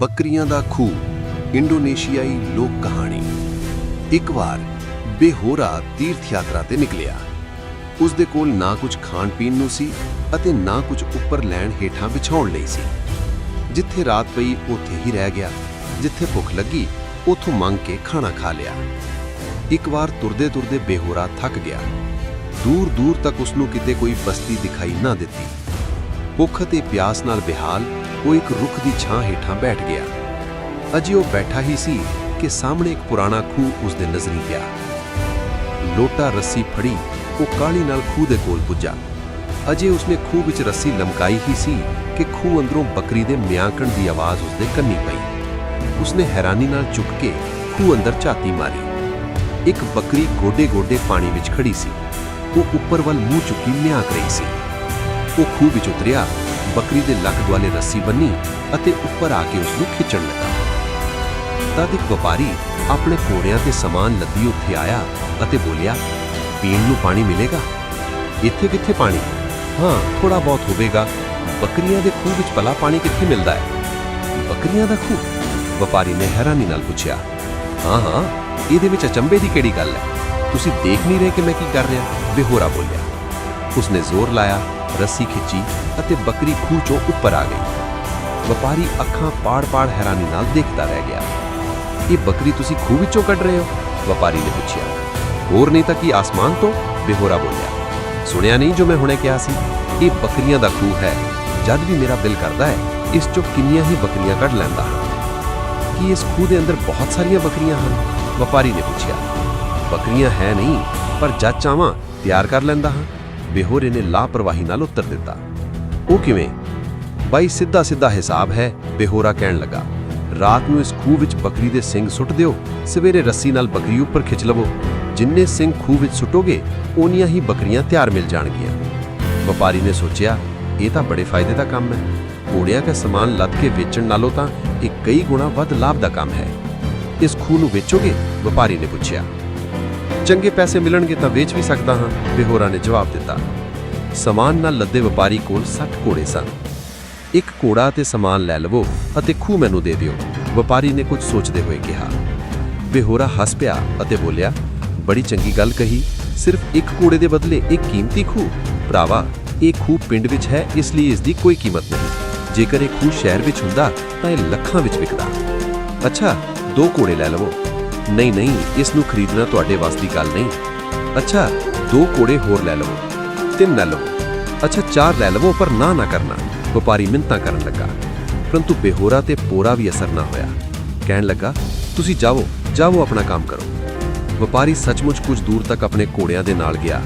ਬੱਕਰੀਆਂ ਦਾ ਖੂਹ, ਇੰਡੋਨੇਸ਼ੀਆਈ ਲੋਕ ਕਹਾਣੀ। ਇੱਕ ਵਾਰ ਬੇਹੋਰਾ ਤੀਰਥ ਯਾਤਰਾ ਤੇ ਨਿਕਲਿਆ। ਉਸ ਦੇ ਕੋਲ ਨਾ ਕੁਝ ਖਾਣ ਪੀਣ ਨੂੰ ਸੀ ਅਤੇ ਨਾ ਕੁਝ ਉੱਪਰ ਲੈਣ ਹੇਠਾਂ ਵਿਛਾਉਣ ਲਈ ਸੀ। ਜਿੱਥੇ ਰਾਤ ਪਈ ਉੱਥੇ ਹੀ ਰਹਿ ਗਿਆ, ਜਿੱਥੇ ਭੁੱਖ ਲੱਗੀ, ਉੱਥੋਂ ਮੰਗ ਕੇ ਖਾਣਾ ਖਾ ਲਿਆ। ਇੱਕ ਵਾਰ ਤੁਰਦੇ ਤੁਰਦੇ ਬੇਹੋਰਾ ਥੱਕ ਗਿਆ। ਦੂਰ ਦੂਰ ਤੱਕ ਉਸ ਨੂੰ ਕਿਤੇ ਕੋਈ ਬਸਤੀ ਦਿਖਾਈ ਨਾ ਦਿੱਤੀ। ਭੁੱਖ ਅਤੇ ਪਿਆਸ ਨਾਲ ਬਿਹਾਲ ਉਹ ਇੱਕ ਰੁੱਖ ਦੀ ਛਾਂ ਹੇਠਾਂ ਬੈਠ ਗਿਆ। ਅਜੇ ਉਹ ਬੈਠਾ ਹੀ ਸੀ ਕਿ ਸਾਹਮਣੇ ਇੱਕ ਪੁਰਾਣਾ ਖੂਹ ਉਸ ਦੇ ਨਜ਼ਰੀ ਪਿਆ। ਲੋਟਾ ਰੱਸੀ ਫੜੀ, ਉਹ ਕਾਲੀ ਨਾਲ ਖੂਹ ਦੇ ਕੋਲ ਪੁੱਜਾ। ਅਜੇ ਉਸਨੇ ਖੂਹ ਵਿੱਚ ਰੱਸੀ ਲਮਕਾਈ ਹੀ ਸੀ ਕਿ ਖੂਹ ਅੰਦਰੋਂ ਬੱਕਰੀ ਦੇ ਮਿਆਂਕਣ ਦੀ ਆਵਾਜ਼ ਉਸਦੇ ਕੰਨੀ ਪਈ। ਉਸਨੇ ਹੈਰਾਨੀ ਨਾਲ ਝੁਕ ਕੇ ਖੂਹ ਅੰਦਰ ਝਾਤੀ ਮਾਰੀ। ਇੱਕ ਬੱਕਰੀ ਗੋਡੇ-ਗੋਡੇ ਪਾਣੀ ਵਿੱਚ ਖੜੀ ਸੀ। ਉਹ ਉੱਪਰ ਵੱਲ ਮੂੰਹ ਚੁੱਕੀ ਮਿਆਕ ਰਹੀ ਸੀ। ਉਹ ਖੂਹ ਵਿੱਚ ਉਤਰਿਆ ਬੱਕਰੀ ਦੇ ਲੱਕ ਦੁਆਲੇ ਰੱਸੀ ਬੰਨੀ ਅਤੇ ਉੱਪਰ ਆ ਕੇ ਉਸ ਨੂੰ ਖਿੱਚਣ ਲੱਗਾ। ਤਦ ਇੱਕ ਵਪਾਰੀ ਆਪਣੇ ਘੋੜਿਆਂ ਤੇ ਸਮਾਨ ਲੱਦੀ ਉੱਥੇ ਆਇਆ ਅਤੇ ਬੋਲਿਆ, ਪੀਣ ਨੂੰ ਪਾਣੀ ਮਿਲੇਗਾ? ਇੱਥੇ ਕਿੱਥੇ ਪਾਣੀ? ਹਾਂ ਥੋੜਾ ਬਹੁਤ ਹੋਵੇਗਾ। ਬੱਕਰੀਆਂ ਦੇ ਖੂਹ ਵਿੱਚ ਭਲਾ ਪਾਣੀ ਕਿੱਥੇ ਮਿਲਦਾ ਹੈ? ਬੱਕਰੀਆਂ ਦਾ ਖੂਹ? ਵਪਾਰੀ ਨੇ ਹੈਰਾਨੀ ਨਾਲ ਪੁੱਛਿਆ। ਹਾਂ ਹਾਂ, ਇਹਦੇ ਵਿੱਚ ਅਚੰਭੇ ਦੀ ਕਿਹੜੀ ਗੱਲ ਹੈ? ਤੁਸੀਂ ਦੇਖ ਨਹੀਂ ਰਹੇ ਕਿ ਮੈਂ ਕੀ ਕਰ ਰਿਹਾ? ਬੇਹੋਰਾ ਬੋਲਿਆ। ਉਸਨੇ ਜ਼ੋਰ ਲਾਇਆ ਰੱਸੀ ਖਿੱਚੀ ਅਤੇ ਬੱਕਰੀ ਖੂਹ ਚੋਂ ਉੱਪਰ ਆ ਗਈ। ਵਪਾਰੀ ਅੱਖਾਂ ਪਾੜ-ਪਾੜ ਹੈਰਾਨੀ ਨਾਲ ਦੇਖਦਾ ਰਹਿ ਗਿਆ। ਇਹ ਬੱਕਰੀ ਤੁਸੀਂ ਖੂਹ ਵਿੱਚੋਂ ਕੱਢ ਰਹੇ ਹੋ? ਵਪਾਰੀ ਨੇ ਪੁੱਛਿਆ। ਹੋਰ ਨਹੀਂ ਤਾਂ ਕੀ ਆਸਮਾਨ ਤੋਂ? ਬੇਹੋਰਾ ਬੋਲਿਆ। ਸੁਣਿਆ ਨਹੀਂ ਜੋ ਮੈਂ ਹੁਣੇ ਕਿਹਾ ਸੀ। ਇਹ ਬੱਕਰੀਆਂ ਦਾ ਖੂਹ ਹੈ। ਜਦ ਵੀ ਮੇਰਾ ਦਿਲ ਕਰਦਾ ਹੈ, ਇਸ ਚੋਂ ਕਿੰਨੀਆਂ ਹੀ ਬੱਕਰੀਆਂ ਕੱਢ ਲੈਂਦਾ ਹਾਂ। ਕੀ ਇਸ ਖੂਹ ਦੇ ਅੰਦਰ ਬਹੁਤ ਸਾਰੀਆਂ ਬੱਕਰੀਆਂ ਹਨ? ਵਪਾਰੀ ਨੇ ਪੁੱਛਿਆ। ਬੱਕਰੀਆਂ ਹੈ ਨਹੀਂ, ਪਰ ਜਦ ਚਾਹਾਂ ਤਿਆਰ ਕਰ ਲੈਂਦਾ ਹਾਂ। ਬਿਹੋਰੇ ਨੇ ਲਾਪਰਵਾਹੀ ਨਾਲ ਉੱਤਰ ਦਿੱਤਾ। ਉਹ ਕਿਵੇਂ? ਬਾਈ ਸਿੱਧਾ ਸਿੱਧਾ ਹਿਸਾਬ ਹੈ ਬਿਹੋਰਾ ਕਹਿਣ ਲੱਗਾ। ਰਾਤ ਨੂੰ ਇਸ ਖੂਹ ਵਿੱਚ ਬੱਕਰੀ ਦੇ ਸਿੰਘ ਸੁੱਟ ਦਿਓ, ਸਵੇਰੇ ਰੱਸੀ ਨਾਲ ਬੱਕਰੀ ਉੱਪਰ ਖਿੱਚ ਲਵੋ। ਜਿੰਨੇ ਸਿੰਘ ਖੂਹ ਵਿੱਚ ਸੁੱਟੋਗੇ, ਓਨੀਆਂ ਹੀ ਬੱਕਰੀਆਂ ਤਿਆਰ ਮਿਲ ਜਾਣਗੀਆਂ। ਵਪਾਰੀ ਨੇ ਸੋਚਿਆ, ਇਹ ਤਾਂ ਬੜੇ ਫਾਇਦੇ ਦਾ ਕੰਮ ਹੈ। ਘੋੜਿਆਂ ਦਾ ਸਮਾਨ ਲੱਦ ਕੇ ਵੇਚਣ ਨਾਲੋਂ ਤਾਂ ਇਹ ਕਈ ਗੁਣਾ ਵੱਧ ਲਾਭ ਦਾ ਕੰਮ ਹੈ। ਇਸ ਖੂਹ ਨੂੰ ਵੇਚੋਗੇ? ਵਪਾਰੀ ਨੇ ਪੁੱਛਿਆ। ਚੰਗੇ ਪੈਸੇ ਮਿਲਣਗੇ ਤਾਂ ਵੇਚ ਵੀ ਸਕਦਾ ਹਾਂ, ਬਿਹੋਰਾ ਨੇ ਜਵਾਬ ਦਿੱਤਾ। ਸਮਾਨ ਨਾਲ ਲੱਦੇ ਵਪਾਰੀ ਕੋਲ 60 ਘੋੜੇ ਸਨ। ਇੱਕ ਘੋੜਾ ਤੇ ਸਮਾਨ ਲੈ ਲਵੋ ਅਤੇ ਖੂਹ ਮੈਨੂੰ ਦੇ ਦਿਓ, ਵਪਾਰੀ ਨੇ ਕੁਝ ਸੋਚਦੇ ਹੋਏ ਕਿਹਾ। ਬਿਹੋਰਾ ਹੱਸ ਪਿਆ ਅਤੇ ਬੋਲਿਆ, ਬੜੀ ਚੰਗੀ ਗੱਲ ਕਹੀ, ਸਿਰਫ ਇੱਕ ਘੋੜੇ ਦੇ ਬਦਲੇ ਇੱਕ ਕੀਮਤੀ ਖੂਹ। ਭਰਾਵਾ, ਇਹ ਖੂਹ ਪਿੰਡ ਵਿੱਚ ਹੈ, ਇਸ ਲਈ ਇਸ ਦੀ ਕੋਈ ਕੀਮਤ ਨਹੀਂ। ਜੇਕਰ ਇਹ ਖੂਹ ਸ਼ਹਿਰ ਵਿੱਚ ਹੁੰਦਾ ਤਾਂ ਇਹ ਲੱਖਾਂ ਵਿੱਚ ਵਿਕਦਾ। ਅੱਛਾ, ਦੋ ਘੋੜੇ ਲੈ ਲਵੋ। ਨਹੀਂ ਨਹੀਂ, ਇਸ ਨੂੰ ਖਰੀਦਣਾ ਤੁਹਾਡੇ ਵੱਸ ਦੀ ਗੱਲ ਨਹੀਂ। ਅੱਛਾ, ਦੋ ਘੋੜੇ ਹੋਰ ਲੈ ਲਵੋ, ਤਿੰਨ ਲੈ ਲਵੋ। ਅੱਛਾ, ਚਾਰ ਲੈ ਲਵੋ, ਪਰ ਨਾ ਨਾ ਕਰਨਾ। ਵਪਾਰੀ ਮਿੰਤਾ ਕਰਨ ਲੱਗਾ। ਪਰੰਤੂ ਬੇਹੋਰਾ ਤੇ ਪੋਰਾ ਵੀ ਅਸਰ ਨਾ ਹੋਇਆ। ਕਹਿਣ ਲੱਗਾ, ਤੁਸੀਂ ਜਾਵੋ ਜਾਵੋ, ਆਪਣਾ ਕੰਮ ਕਰੋ। ਵਪਾਰੀ ਸੱਚਮੁੱਚ ਕੁਝ ਦੂਰ ਤੱਕ ਆਪਣੇ ਘੋੜਿਆਂ ਦੇ ਨਾਲ ਗਿਆ,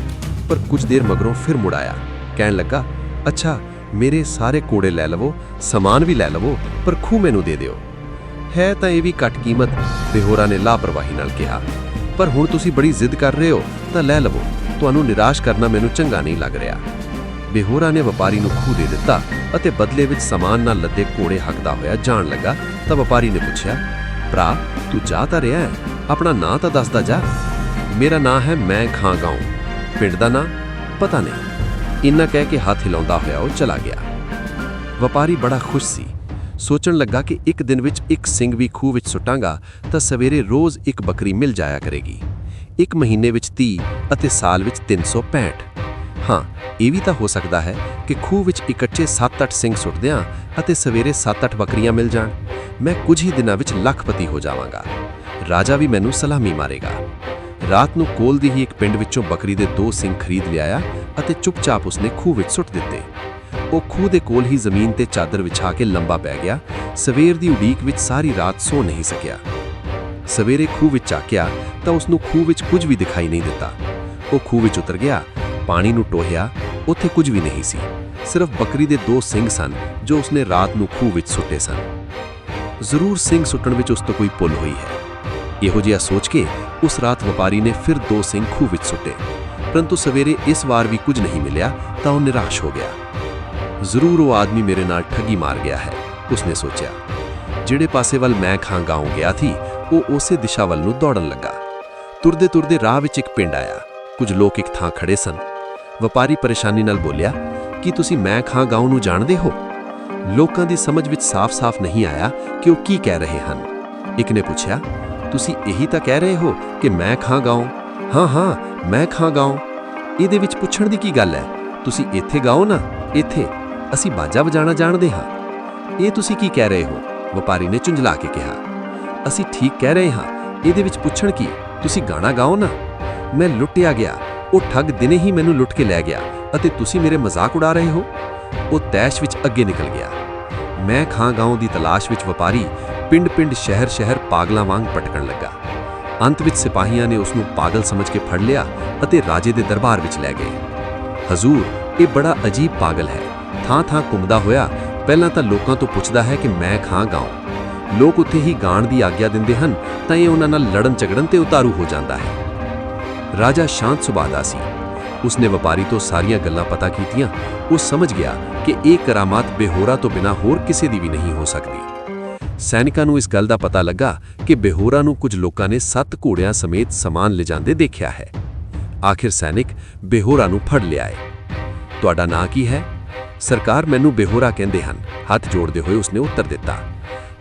ਪਰ ਕੁਝ ਦੇਰ ਮਗਰੋਂ ਫਿਰ ਮੁੜ ਆਇਆ। ਕਹਿਣ ਲੱਗਾ, ਅੱਛਾ, ਮੇਰੇ ਸਾਰੇ ਘੋੜੇ ਲੈ ਲਵੋ, ਸਮਾਨ ਵੀ ਲੈ ਲਵੋ, ਪਰ ਖੂਹ ਮੈਨੂੰ ਦੇ ਦਿਓ। ਹੈ ਤਾਂ ਇਹ ਵੀ ਘੱਟ ਕੀਮਤ ਬਿਹੋਰਾ ਨੇ ਲਾਪਰਵਾਹੀ ਨਾਲ ਕਿਹਾ। ਪਰ ਹੁਣ ਤੁਸੀਂ ਬੜੀ ਜ਼ਿੱਦ ਕਰ ਰਹੇ ਹੋ, ਤਾਂ ਲੈ ਲਵੋ, ਤੁਹਾਨੂੰ ਨਿਰਾਸ਼ ਕਰਨਾ ਮੈਨੂੰ ਚੰਗਾ ਨਹੀਂ ਲੱਗ ਰਿਹਾ। ਬਿਹੋਰਾ ਨੇ ਵਪਾਰੀ ਨੂੰ ਖੂਹ ਦੇ ਦਿੱਤਾ ਅਤੇ ਬਦਲੇ ਵਿੱਚ ਸਮਾਨ ਨਾਲ ਲੱਦੇ ਘੋੜੇ ਹੱਕਦਾ ਹੋਇਆ ਜਾਣ ਲੱਗਾ, ਤਾਂ ਵਪਾਰੀ ਨੇ ਪੁੱਛਿਆ, ਭਰਾ, ਤੂੰ ਜਾ ਤਾਂ ਰਿਹਾ ਹੈ? ਆਪਣਾ ਨਾਂ ਤਾਂ ਦੱਸਦਾ ਜਾ। ਮੇਰਾ ਨਾਂ ਹੈ ਮੈਂ ਖਾਂ ਗਾਉਂ। ਪਿੰਡ ਦਾ ਨਾਂ? ਪਤਾ ਨਹੀਂ। ਇੰਨਾ ਕਹਿ ਕੇ ਹੱਥ ਹਿਲਾਉਂਦਾ ਹੋਇਆ ਉਹ ਚਲਾ ਗਿਆ। ਵਪਾਰੀ ਬੜਾ ਖੁਸ਼ ਸੀ। ਸੋਚਣ ਲੱਗਾ ਕਿ ਇੱਕ ਦਿਨ ਵਿੱਚ ਇੱਕ ਸਿੰਘ ਵੀ ਖੂਹ ਵਿੱਚ ਸੁੱਟਾਂਗਾ ਤਾਂ ਸਵੇਰੇ ਰੋਜ਼ ਇੱਕ ਬੱਕਰੀ ਮਿਲ ਜਾਇਆ ਕਰੇਗੀ। ਇੱਕ ਮਹੀਨੇ ਵਿੱਚ 30 ਅਤੇ ਸਾਲ ਵਿੱਚ 365 ਹਾਂ, ਇਹ ਵੀ ਤਾਂ ਹੋ ਸਕਦਾ ਹੈ ਕਿ ਖੂਹ ਵਿੱਚ ਇਕੱਠੇ 7-8 ਸਿੰਘ ਸੁੱਟਦਿਆਂ ਅਤੇ ਸਵੇਰੇ 7-8 ਬੱਕਰੀਆਂ ਮਿਲ ਜਾਣ। ਮੈਂ ਕੁਝ ਹੀ ਦਿਨਾਂ ਵਿੱਚ ਲੱਖਪਤੀ ਹੋ ਜਾਵਾਂਗਾ। ਰਾਜਾ ਵੀ ਮੈਨੂੰ ਸਲਾਮੀ ਮਾਰੇਗਾ। ਰਾਤ ਨੂੰ ਕੋਲ ਦੀ ਹੀ ਇੱਕ ਪਿੰਡ ਵਿੱਚੋਂ ਬੱਕਰੀ ਦੇ ਦੋ ਸਿੰਘ ਖਰੀਦ ਲਿਆਇਆ ਅਤੇ ਚੁੱਪਚਾਪ ਉਸਨੇ ਖੂਹ ਵਿੱਚ ਸੁੱਟ ਦਿੱਤੇ। ਉਹ ਖੂਹ ਦੇ ਕੋਲ ਹੀ ਜ਼ਮੀਨ ਤੇ ਚਾਦਰ ਵਿਛਾ ਕੇ ਲੰਬਾ ਪੈ ਗਿਆ। ਸਵੇਰ ਦੀ ਉਡੀਕ ਵਿੱਚ ਸਾਰੀ ਰਾਤ ਸੋ ਨਹੀਂ ਸਕਿਆ। ਸਵੇਰੇ ਖੂਹ ਵਿੱਚ ਚਾਕਿਆ ਤਾਂ ਉਸ ਨੂੰ ਖੂਹ ਵਿੱਚ ਕੁਝ ਵੀ ਦਿਖਾਈ ਨਹੀਂ ਦਿੱਤਾ। ਉਹ ਖੂਹ ਵਿੱਚ ਉਤਰ ਗਿਆ, ਪਾਣੀ ਨੂੰ ਟੋਹਿਆ, ਉੱਥੇ ਕੁਝ ਵੀ ਨਹੀਂ ਸੀ। ਸਿਰਫ ਬੱਕਰੀ ਦੇ ਦੋ ਸਿੰਘ ਸਨ ਜੋ ਉਸਨੇ ਰਾਤ ਨੂੰ ਖੂਹ ਵਿੱਚ ਸੁੱਟੇ ਸਨ। ਜ਼ਰੂਰ ਸਿੰਘ ਸੁੱਟਣ ਵਿੱਚ ਉਸ ਤੋਂ ਕੋਈ ਭੁੱਲ ਹੋਈ ਹੈ। ਇਹੋ ਜਿਹਾ ਸੋਚ ਕੇ ਉਸ ਰਾਤ ਵਪਾਰੀ ਨੇ ਫਿਰ ਦੋ ਸਿੰਘ ਖੂਹ ਵਿੱਚ ਸੁੱਟੇ। ਪਰੰਤੂ ਸਵੇਰੇ ਇਸ ਵਾਰ ਵੀ ਕੁਝ ਨਹੀਂ ਮਿਲਿਆ ਤਾਂ ਉਹ ਨਿਰਾਸ਼ ਹੋ ਗਿਆ। ਜ਼ਰੂਰ ਉਹ ਆਦਮੀ ਮੇਰੇ ਨਾਲ ਠੱਗੀ ਮਾਰ ਗਿਆ ਹੈ, ਉਸਨੇ ਸੋਚਿਆ। ਜਿਹੜੇ ਪਾਸੇ ਵੱਲ ਮੈਂ ਖਾਂ ਗਾਉਂ ਗਿਆ ਸੀ, ਉਹ ਉਸੇ ਦਿਸ਼ਾ ਵੱਲ ਨੂੰ ਦੌੜਨ ਲੱਗਾ। ਤੁਰਦੇ ਤੁਰਦੇ ਰਾਹ ਵਿੱਚ ਇੱਕ ਪਿੰਡ ਆਇਆ। ਕੁਝ ਲੋਕ ਇੱਕ ਥਾਂ ਖੜੇ ਸਨ। ਵਪਾਰੀ ਪਰੇਸ਼ਾਨੀ ਨਾਲ ਬੋਲਿਆ, ਕਿ ਤੁਸੀਂ ਮੈਂ ਖਾਂ ਗਾਉਂ ਨੂੰ ਜਾਣਦੇ ਹੋ? ਲੋਕਾਂ ਦੀ ਸਮਝ ਵਿੱਚ ਸਾਫ਼-ਸਾਫ਼ ਨਹੀਂ ਆਇਆ ਕਿ ਉਹ ਕੀ ਕਹਿ ਰਹੇ ਹਨ। ਇੱਕ ਨੇ ਪੁੱਛਿਆ, ਤੁਸੀਂ ਇਹੀ ਤਾਂ ਕਹਿ ਰਹੇ ਹੋ ਕਿ ਮੈਂ ਖਾਂ ਗਾਉਂ? ਹਾਂ ਹਾਂ, ਮੈਂ ਖਾਂ ਗਾਉਂ। ਇਹਦੇ ਵਿੱਚ ਪੁੱਛਣ ਦੀ ਕੀ ਗੱਲ ਹੈ? ਤੁਸੀਂ ਇੱਥੇ ਗਾਓ ਨਾ, ਇੱਥੇ। ਅਸੀਂ ਬਾਜਾ ਵਜਾਣਾ ਜਾਣਦੇ ਹਾਂ। ਇਹ ਤੁਸੀਂ ਕੀ ਕਹਿ ਰਹੇ ਹੋ? ਵਪਾਰੀ ਨੇ ਝੁੰਝਲਾ ਕੇ ਕਿਹਾ। ਅਸੀਂ ਠੀਕ ਕਹਿ ਰਹੇ ਹਾਂ। ਇਹਦੇ ਵਿੱਚ ਪੁੱਛਣ ਕੀ? ਤੁਸੀਂ ਗਾਣਾ ਗਾਓ ਨਾ। ਮੈਂ ਲੁੱਟਿਆ ਗਿਆ। ਉਹ ਠੱਗ ਦਿਨੇ ਹੀ ਮੈਨੂੰ ਲੁੱਟ ਕੇ ਲੈ ਗਿਆ ਅਤੇ ਤੁਸੀਂ ਮੇਰੇ ਮਜ਼ਾਕ ਉਡਾ ਰਹੇ ਹੋ? ਉਹ ਤੈਸ਼ ਵਿੱਚ ਅੱਗੇ ਨਿਕਲ ਗਿਆ। ਮੈਂ ਖਾਂ ਗਾਉਂ ਦੀ ਤਲਾਸ਼ ਵਿੱਚ ਵਪਾਰੀ ਪਿੰਡ-ਪਿੰਡ, ਸ਼ਹਿਰ-ਸ਼ਹਿਰ ਪਾਗਲਾਂ ਵਾਂਗ ਭਟਕਣ ਲੱਗਾ। ਅੰਤ ਵਿੱਚ ਸਿਪਾਹੀਆਂ ਨੇ ਉਸ ਨੂੰ ਪਾਗਲ ਸਮਝ ਕੇ ਫੜ ਲਿਆ ਅਤੇ ਰਾਜੇ ਦੇ ਦਰਬਾਰ ਵਿੱਚ ਲੈ ਗਏ। ਹਜ਼ੂਰ, ਇਹ ਬੜਾ ਅਜੀਬ ਪਾਗਲ ਹੈ। ਥਾਂ-ਥਾਂ ਘੁੰਮਦਾ ਹੋਇਆ ਪਹਿਲਾਂ ਤਾਂ ਲੋਕਾਂ ਤੋਂ ਪੁੱਛਦਾ ਹੈ ਕਿ ਮੈਂ ਖਾਂ ਗਾਉਂ। ਲੋਕ ਉੱਥੇ ਹੀ ਗਾਣ ਦੀ ਆਗਿਆ ਦਿੰਦੇ ਹਨ, ਤਾਂ ਇਹ ਉਹਨਾਂ ਨਾਲ ਲੜਨ ਝਗੜਨ ਤੇ ਉਤਾਰੂ ਹੋ ਜਾਂਦਾ ਹੈ। ਰਾਜਾ ਸ਼ਾਂਤ ਸੁਭਾਅ ਦਾ ਸੀ। ਉਸਨੇ ਵਪਾਰੀ ਤੋਂ ਸਾਰੀਆਂ ਗੱਲਾਂ ਪਤਾ ਕੀਤੀਆਂ। ਉਹ ਸਮਝ ਗਿਆ ਕਿ ਇਹ ਕਰਾਮਾਤ ਬੇਹੋਰਾ ਤੋਂ ਬਿਨਾ ਹੋਰ ਕਿਸੇ ਦੀ ਵੀ ਨਹੀਂ ਹੋ ਸਕਦੀ। ਸੈਨਿਕਾਂ ਨੂੰ ਇਸ ਗੱਲ ਦਾ ਪਤਾ ਲੱਗਾ ਕਿ ਬੇਹੋਰਾ ਨੂੰ ਕੁਝ ਲੋਕਾਂ ਨੇ ਸੱਤ ਘੋੜਿਆਂ ਸਮੇਤ ਸਮਾਨ ਲਿਜਾਂਦੇ ਦੇਖਿਆ ਹੈ। ਆਖਿਰ ਸੈਨਿਕ ਬੇਹੋਰਾ ਨੂੰ ਫੜ ਲਿਆਏ। ਤੁਹਾਡਾ ਨਾਂ ਕੀ ਹੈ? ਸਰਕਾਰ ਮੈਨੂੰ ਬੇਹੋਰਾ ਕਹਿੰਦੇ ਹਨ, ਹੱਥ ਜੋੜਦੇ ਹੋਏ ਉਸਨੇ ਉੱਤਰ ਦਿੱਤਾ,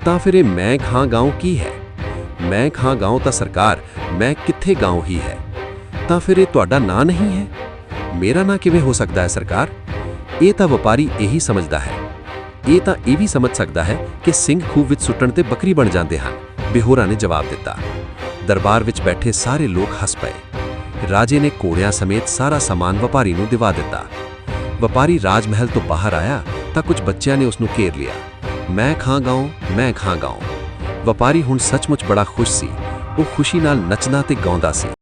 ਤਾਂ ਫਿਰ ਇਹ ਮੈਂ ਖਾਂ ਗਾਉਂ ਕੀ ਹੈ? ਮੈਂ ਖਾਂ ਗਾਉਂ ਤਾਂ ਸਰਕਾਰ, ਮੈਂ ਕਿੱਥੇ ਗਾਉਂ ਹੀ ਹੈ? ਤਾਂ ਫਿਰ ਇਹ ਤੁਹਾਡਾ ਨਾਂ ਨਹੀਂ ਹੈ? ਮੇਰਾ ਨਾਂ ਕਿਵੇਂ ਹੋ ਸਕਦਾ ਹੈ ਸਰਕਾਰ? ਇਹ ਤਾਂ ਵਪਾਰੀ ਇਹੀ ਸਮਝਦਾ ਹੈ। ਇਹ ਤਾਂ ਇਹ ਵੀ ਸਮਝ ਸਕਦਾ ਹੈ ਕਿ ਸਿੰਘ ਖੂਹ ਵਿੱਚ ਸੁੱਟਣ ਤੇ ਬੱਕਰੀ ਬਣ ਜਾਂਦੇ ਹਨ। ਬਿਹੋਰਾ ਨੇ ਜਵਾਬ ਦਿੱਤਾ। ਦਰਬਾਰ ਵਿੱਚ ਬੈਠੇ ਸਾਰੇ ਲੋਕ ਹੱਸ ਪਏ। ਰਾਜੇ ਨੇ ਘੋੜਿਆਂ ਸਮੇਤ ਸਾਰਾ ਸਮਾਨ ਵਪਾਰੀ ਨੂੰ ਦਿਵਾ ਦਿੱਤਾ। ਵਪਾਰੀ ਰਾਜ ਮਹਿਲ ਤੋਂ ਬਾਹਰ ਆਇਆ ਤਾਂ ਕੁਝ ਬੱਚਿਆਂ ਨੇ ਉਸ ਨੂੰ ਘੇਰ ਲਿਆ। ਮੈਂ ਖਾਂ ਗਾਉਂ, ਮੈਂ ਖਾਂ ਗਾਉਂ। ਵਪਾਰੀ ਹੁਣ ਸੱਚਮੁੱਚ ਬੜਾ ਖੁਸ਼ ਸੀ। ਉਹ ਖੁਸ਼ੀ ਨਾਲ ਨੱਚਦਾ ਤੇ ਗਾਉਂਦਾ ਸੀ।